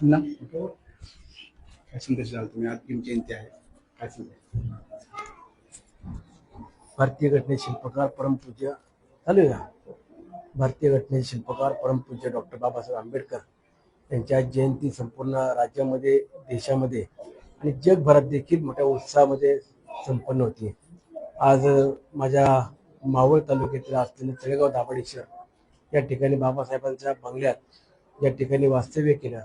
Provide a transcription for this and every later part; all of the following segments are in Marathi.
ना? काय संदेश द्याल तुम्ही? आज भीम जयंती आहे. काय संदेश भारतीय घटनेचे शिल्पकार परमपूज्य चालू का भारतीय घटनेचे शिल्पकार परमपूज्य डॉक्टर बाबासाहेब आंबेडकर यांच्या जयंती संपूर्ण राज्यामध्ये देशामध्ये आणि जगभरात देखील मोठ्या उत्साहामध्ये संपन्न होती. आज माझ्या मावळ तालुक्यातील असलेले तळेगाव दाभाडेश्वर या ठिकाणी बाबासाहेबांच्या बंगल्यात या ठिकाणी वास्तव्य केलं.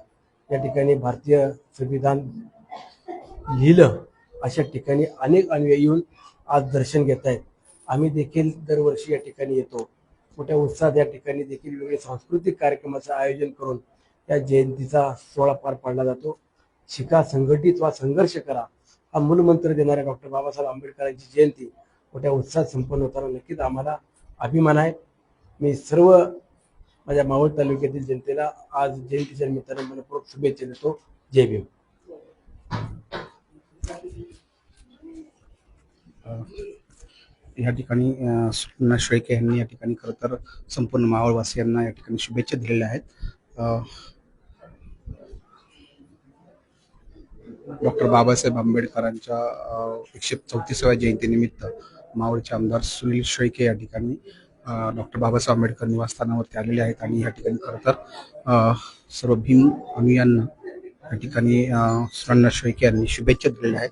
या ठिकाणी भारतीय संविधान लिहिलं अशा ठिकाणी अनेक अनुयायी येऊन आज दर्शन घेत आहेत. आम्ही देखील दरवर्षी या ठिकाणी येतो. मोठ्या उत्साहात या ठिकाणी देखील वेगळे सांस्कृतिक कार्यक्रमाचं आयोजन करून या जयंतीचा सोहळा पार पाडला जातो. शिका संघटित वा संघर्ष करा हा मूलमंत्र देणाऱ्या डॉक्टर बाबासाहेब आंबेडकरांची जयंती मोठ्या उत्साहात संपन्न होताना नक्कीच आम्हाला अभिमान आहे. मी सर्व माझ्या मावळ तालुक्यातील जनतेला आज जयंतीच्या निमित्तानं मनपूर्वक शुभेच्छा देतो. जय भीम. या ठिकाणी अं, शेळके यांनी या ठिकाणी खरं तर संपूर्ण मावळवासियांना या ठिकाणी शुभेच्छा दिलेल्या आहेत. डॉक्टर बाबासाहेब आंबेडकरांच्या एकशे चौतीसाव्या जयंतीनिमित्त मावळचे आमदार सुनील शेळके या ठिकाणी डॉक्टर बाबासाहेब आंबेडकर निवासस्थानावरती आलेले आहेत आणि या ठिकाणी खरं तर सर्व भीम अनुयांना या ठिकाणी अं, शेळके यांनी शुभेच्छा दिलेल्या आहेत.